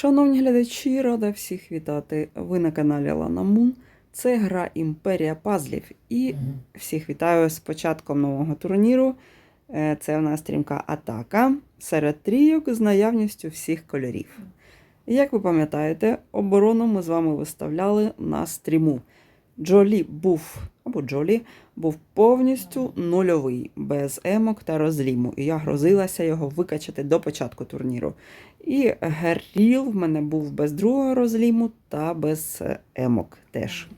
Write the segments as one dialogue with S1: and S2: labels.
S1: Шановні глядачі, рада всіх вітати. Ви на каналі Лана Мун. Це гра Імперія Пазлів. І всіх вітаю з початком нового турніру. Е, Це у нас стрімка Атака серед трійок з наявністю всіх кольорів. Як ви пам'ятаєте, оборону ми з вами виставляли на стріму. Джолі був, або Джолі був повністю нульовий, без емок та розліму. І я грозилася його викачати до початку турніру. І Герріл в мене був без другого розліму та без емок теж.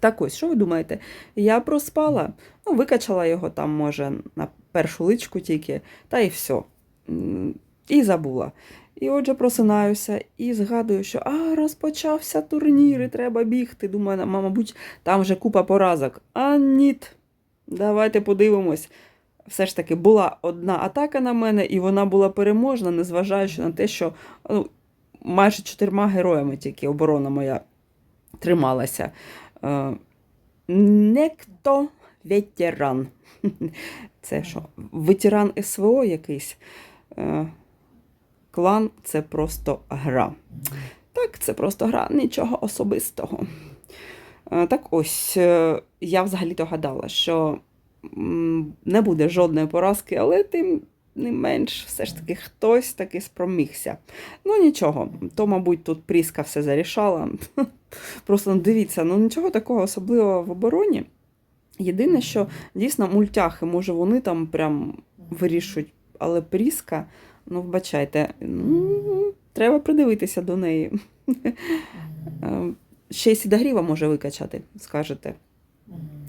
S1: Так ось, що ви думаєте? Я проспала, ну, викачала його там, може, на першу личку тільки, та і все. І забула. І отже, просинаюся і згадую, що а, розпочався турнір, і треба бігти. Думаю, мабуть, там вже купа поразок. А ніт. Давайте подивимось. Все ж таки була одна атака на мене, і вона була переможна, незважаючи на те, що ну, майже чотирма героями тільки оборона моя трималася. Е, Некто ветеран. Це що? Ветеран СВО якийсь. Клан це просто гра. Так, це просто гра, нічого особистого. Е, Так ось, е, я взагалі-то гадала, що не буде жодної поразки, але тим не менш, все ж таки хтось таки спромігся. Ну нічого, то, мабуть, тут Пріска все зарішала. Просто ну, дивіться, ну нічого такого особливого в обороні. Єдине, що дійсно мультяхи, може, вони там прям вирішують, але Пріска, ну, вбачайте, треба придивитися до неї. Е, Ще й сідагріва може викачати, скажете.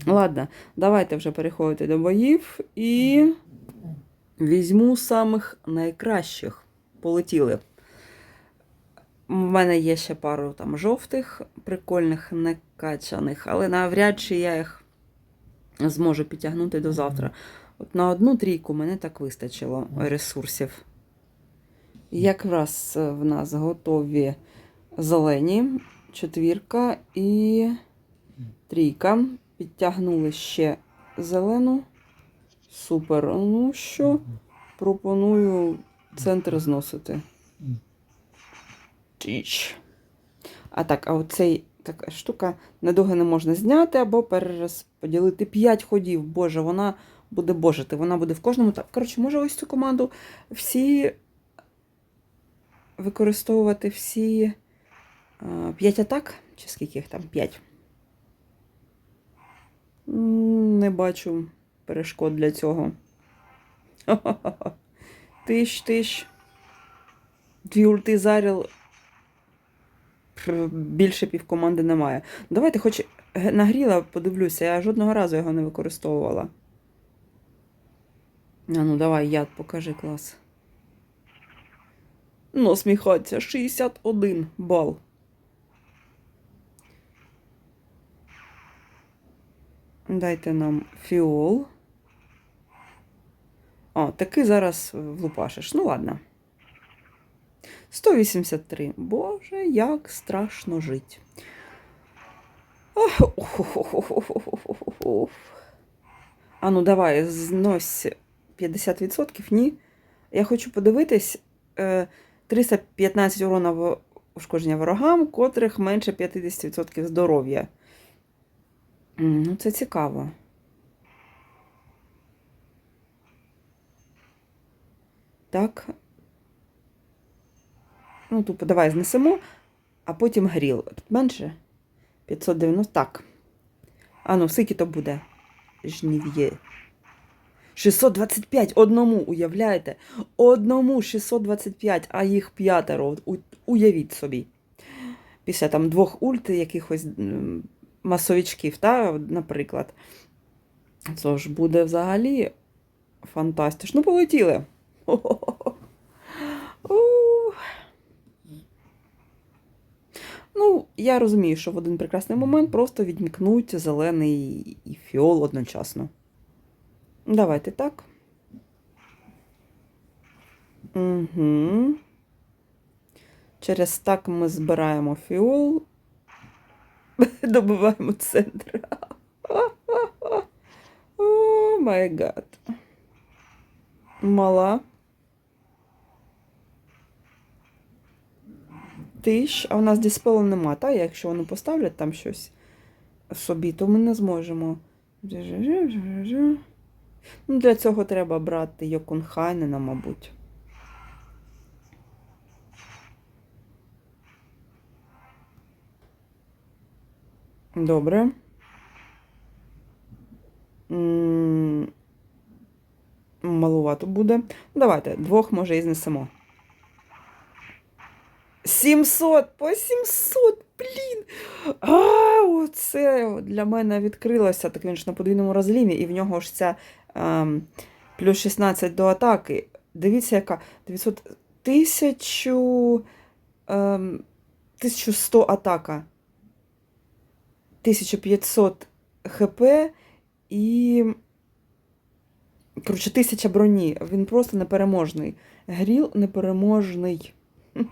S1: Ладно, давайте вже переходити до боїв і візьму самих найкращих. Полетіли. У мене є ще пару там жовтих, прикольних, некачаних, але навряд чи я їх зможу підтягнути до завтра. От на одну трійку мене так вистачило ресурсів. Якраз е, в нас готові зелені, четвірка і трійка. Підтягнули ще зелену. Супер. Ну що, пропоную центр зносити. Тіч. А так, а оцей така штука недовго не можна зняти або перерозподілити 5 ходів. Боже, вона буде божити. Вона буде в кожному. Коротше, може ось цю команду всі використовувати всі 5 атак? Чи скільки їх там? 5. Не бачу перешкод для цього. Тиш, тиш. Дві ульти заріл. Більше півкоманди немає. Давайте хоч нагріла, подивлюся, я жодного разу його не використовувала. А ну давай, яд, покажи клас. Ну, сміхаться, 61 бал. Дайте нам фіол. О, таки зараз влупашиш. Ну ладно. 183. Боже, як страшно жить. А ну давай, знось 50%. Ні. Я хочу подивитись. Е, 315 урона ушкодження ворогам, котрих менше 50% здоров'я. Ну, це цікаво. Так. Ну, тупо, давай знесемо, а потім гріл. Тут менше? 590. Так. А ну, скільки то буде? Жнів'є. 625 одному, уявляєте? Одному 625, а їх п'ятеро. Уявіть собі. Після там двох ульт якихось м, масовичків, та, наприклад. Це ж буде взагалі фантастично. Ну, полетіли. Ну, я розумію, що в один прекрасний момент просто відмікнуть зелений і фіол одночасно. Давайте так. Угу. Через так ми збираємо фіол. Добиваємо центр. О май гад. Мала. Тиш, а у нас діспелу нема, та? Якщо вони поставлять там щось собі, то ми не зможемо. Ну, для цього треба брати Йокунхайнена, мабуть. Добре. Малувато буде. Давайте, двох може і знесемо. 700 по 700, блін. А, оце для мене відкрилося. Так він ж на подвійному розлімі, і в нього ж ця плюс 16 до атаки. Дивіться, яка 900 1000, ем, 1100 атака. 1500 хп і. Коротше, 1000 броні. Він просто непереможний. Гріл непереможний.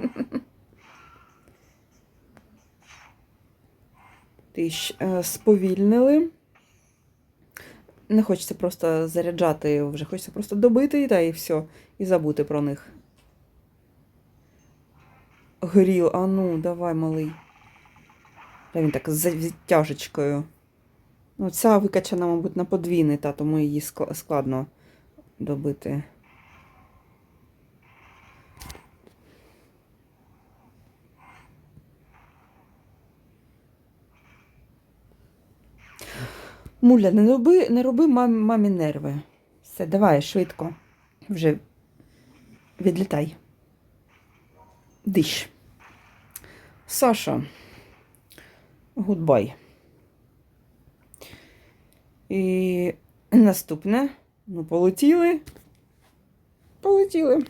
S1: Тиш, е, сповільнили. Не хочеться просто заряджати, вже хочеться просто добити та і все, і забути про них. Гріл, а ну, давай, малий. Та він так з відтяжечкою. Ну, ця викачана, мабуть, на подвійний, та тому її складно добити. Муля, не роби, не роби мамі, мамі нерви. Все, давай, швидко. Вже відлітай. Диш. Саша. Гудбай. І наступне. Ну, полетіли. Полетіли.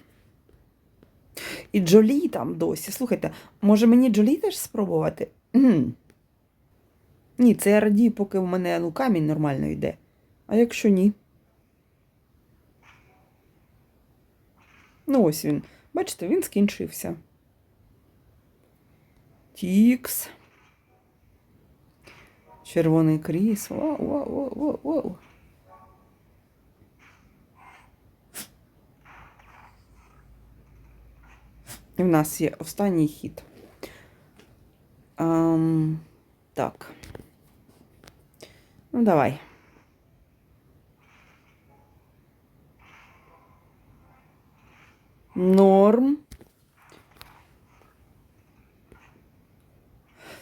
S1: І Джолі там досі. Слухайте, може мені Джолі теж спробувати? Ні, це я радію, поки в мене ну, камінь нормально йде. А якщо ні? Ну, ось він. Бачите, він скінчився. Тікс. Червоний кріс. Вау, вау, вау, вау, вау. І в нас є останній хід. Ам, так. Ну, давай. Норм.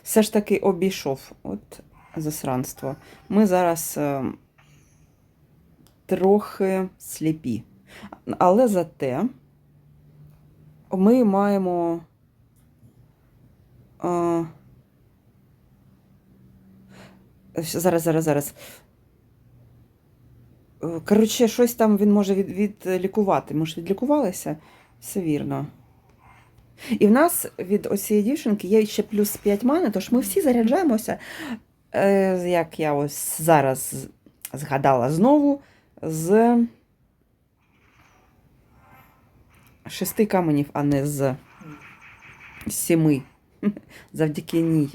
S1: Все ж таки обійшов от засранство. Ми зараз е, трохи сліпі. Але зате ми маємо. Е, зараз, зараз, зараз. Е, Коротше, щось там він може від, відлікувати. Ми ж відлікувалися? Все вірно. І в нас від оцієї дівчинки є ще плюс 5 мани, тож ми всі заряджаємося, е, як я ось зараз згадала знову, з шести каменів, а не з сіми. Завдяки ній.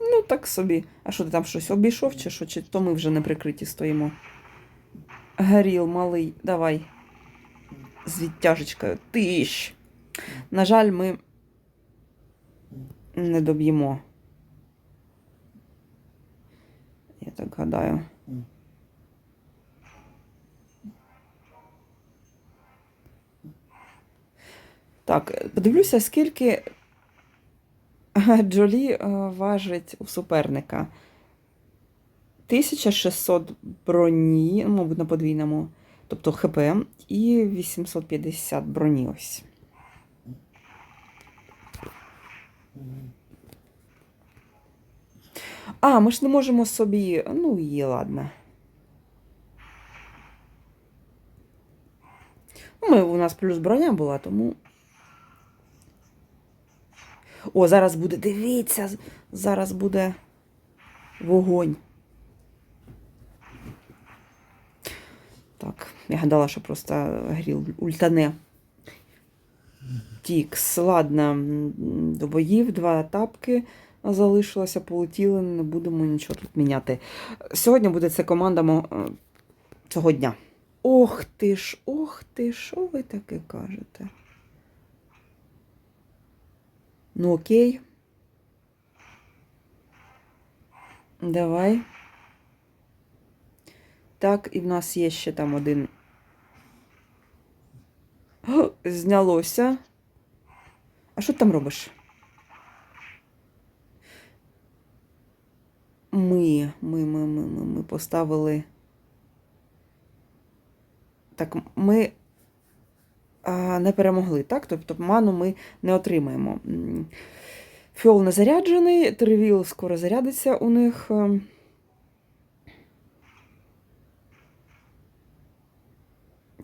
S1: Ну, так собі. А що ти там щось обійшов, чи що? Чи то ми вже не прикриті стоїмо? Горіл, малий, давай. З відтяжечкою. Тиш. На жаль, ми не доб'ємо. Я так гадаю. Так, подивлюся, скільки Джолі е, важить у суперника. 1600 броні, ну, мабуть, на подвійному, тобто ХП, і 850 броні ось. А, ми ж не можемо собі. Ну, і ладно. Ну, Ми, у нас плюс броня була, тому. О, зараз буде, дивіться, зараз буде вогонь. Так, я гадала, що просто гріл ультане. Тікс, ладно, до боїв, два тапки залишилося, полетіли, не будемо нічого тут міняти. Сьогодні буде це команда е, цього дня. Ох ти ж, ох ти, що ви таке кажете? Ну окей. Давай. Так, і в нас є ще там один. О, знялося. А що там робиш? Ми, ми, ми, ми, ми, ми поставили. Так, ми не перемогли, так? Тобто ману ми не отримаємо. Фіол не заряджений, тревіл скоро зарядиться у них. ем.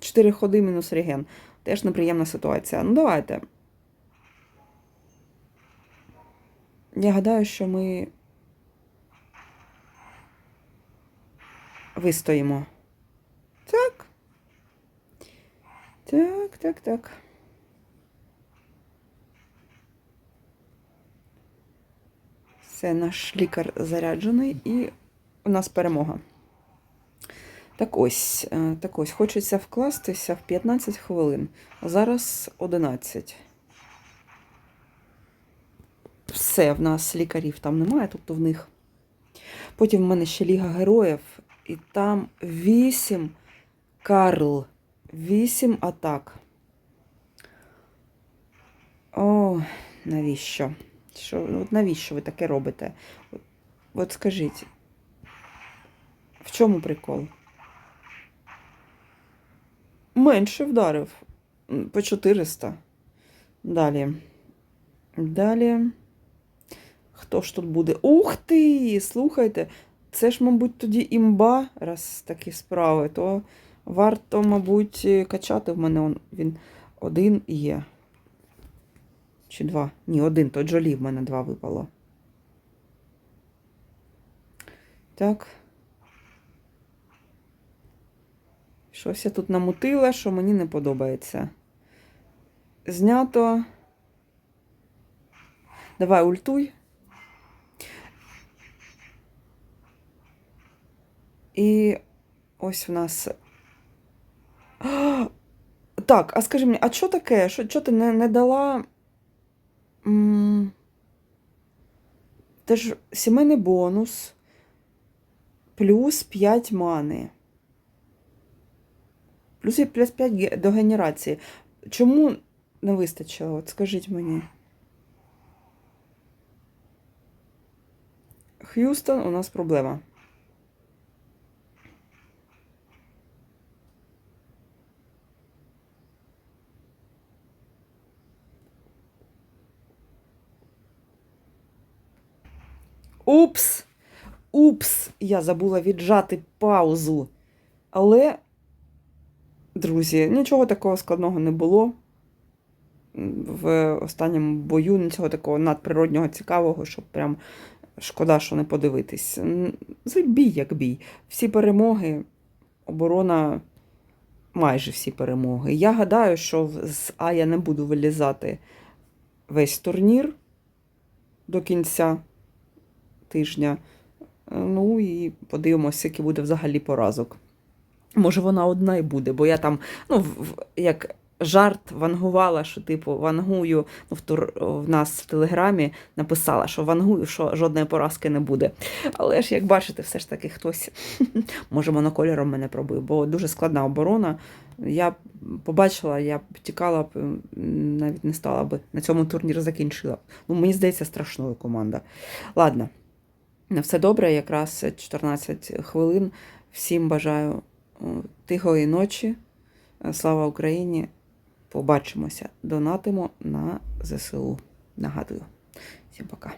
S1: Чотири ходи мінус реген. Теж неприємна ситуація. Ну, давайте. Я гадаю, що ми вистоїмо. Так. Так, так, так. Все, наш лікар заряджений і у нас перемога. Так ось, е, так ось, хочеться вкластися в 15 хвилин. Зараз 11. Все, в нас лікарів там немає, тобто в них. Потім в мене ще Ліга Героїв, і там 8 Карл. 8 атак. О, навіщо? Що, от навіщо ви таке робите? От, от скажіть, в чому прикол? Менше вдарив. По 400. Далі. Далі. Хто ж тут буде? Ух ти! Слухайте, це ж, мабуть, тоді імба, раз такі справи, то варто, мабуть, качати в мене він один є. Чи два? Ні, один, то Джолі в мене два випало. Так. Щось я тут намутила, що мені не подобається. Знято. Давай ультуй. І ось в нас. Так, а скажи мені, а що таке? Що, що ти не, не дала. М, Це ж сімейний бонус плюс 5 мани. Плюс 5 до генерації. Чому не вистачило? От скажіть мені. Х'юстон, у нас проблема. Упс! Упс! Я забула віджати паузу. Але, друзі, нічого такого складного не було. В останньому бою нічого такого надприроднього цікавого, щоб прям шкода, що не подивитись. Це бій як бій. Всі перемоги, оборона, майже всі перемоги. Я гадаю, що з А я не буду вилізати весь турнір до кінця тижня. Е, Ну і подивимося, який буде взагалі поразок. Може, вона одна і буде, бо я там, ну, як жарт вангувала, що, типу, вангую, ну, в, тур, в нас в Телеграмі написала, що вангую, що жодної поразки не буде. Але ж, як бачите, все ж таки хтось, може, монокольором мене пробив, бо дуже складна оборона. Я побачила, я б тікала б, навіть не стала б на цьому турнір закінчила. Ну, мені здається, страшною команда. Ладно. На все добре, якраз 14 хвилин. Всім бажаю тихої ночі. Е, Слава Україні! Побачимося. Донатимо на ЗСУ. Нагадую. Всім пока.